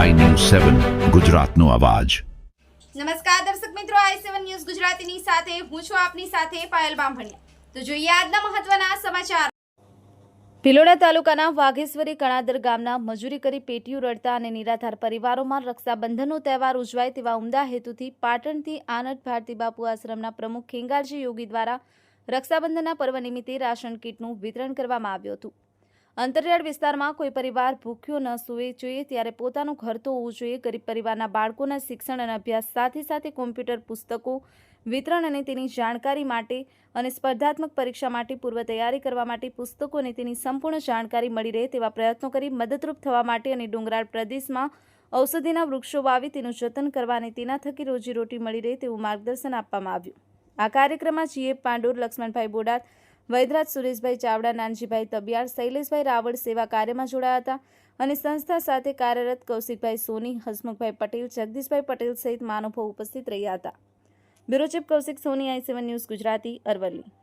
સેવન, ગુજરાતનો અવાજ. નમસ્કાર દર્શક મિત્રો, આઈ સેવન ન્યૂઝ ગુજરાતીની સાથે હું છું આપની સાથે પાયલ બામભણિયા. તો જોઈએ આજના મહત્વના સમાચાર. ભિલોડા તાલુકાના વાઘેશ્વરી કણાદર ગામના મજૂરી કરી પેટીયું રડતા અને નિરાધાર પરિવારોમાં રક્ષાબંધનનો તહેવાર ઉજવાય તેવા ઉમદા હેતુથી પાટણથી આનંદ ભારતી બાપુ આશ્રમના પ્રમુખ ખેંગારજી યોગી દ્વારા રક્ષાબંધનના પર્વ નિમિત્તે રાશન કીટનું વિતરણ કરવામાં આવ્યું હતું. અંતરિયાળ વિસ્તારમાં કોઈ પરિવાર ભૂખ્યો ન સૂવે જોઈએ, ત્યારે પોતાનું ઘર તો હોવું જોઈએ. ગરીબ પરિવારના બાળકોના શિક્ષણ અને અભ્યાસ સાથે સાથે કોમ્પ્યુટર પુસ્તકો વિતરણ અને તેની જાણકારી માટે અને સ્પર્ધાત્મક પરીક્ષા માટે પૂર્વ તૈયારી કરવા માટે પુસ્તકો અને તેની સંપૂર્ણ જાણકારી મળી રહે તેવા પ્રયત્નો કરી મદદરૂપ થવા માટે અને ડુંગરાળ પ્રદેશમાં ઔષધિના વૃક્ષો વાવી તેનું જતન કરવા અને તેના થકી રોજીરોટી મળી રહે તેવું માર્ગદર્શન આપવામાં આવ્યું. આ કાર્યક્રમમાં જીએ પાંડોર, લક્ષ્મણભાઈ બોડાત વૈદરાજ સુરેશભાઈ ચાવડા, નાનજીભાઈ તબિયાર, શૈલેષભાઈ રાવળ સેવા કાર્યમાં જોડાયા હતા અને સંસ્થા સાથે કાર્યરત કૌશિકભાઈ સોની, હસમુખભાઈ પટેલ, જગદીશભાઈ પટેલ સહિત મહાનુભાવો ઉપસ્થિત રહ્યા હતા. Bureau chief Kaushik Soni, I seven news Gujarati, Aravalli.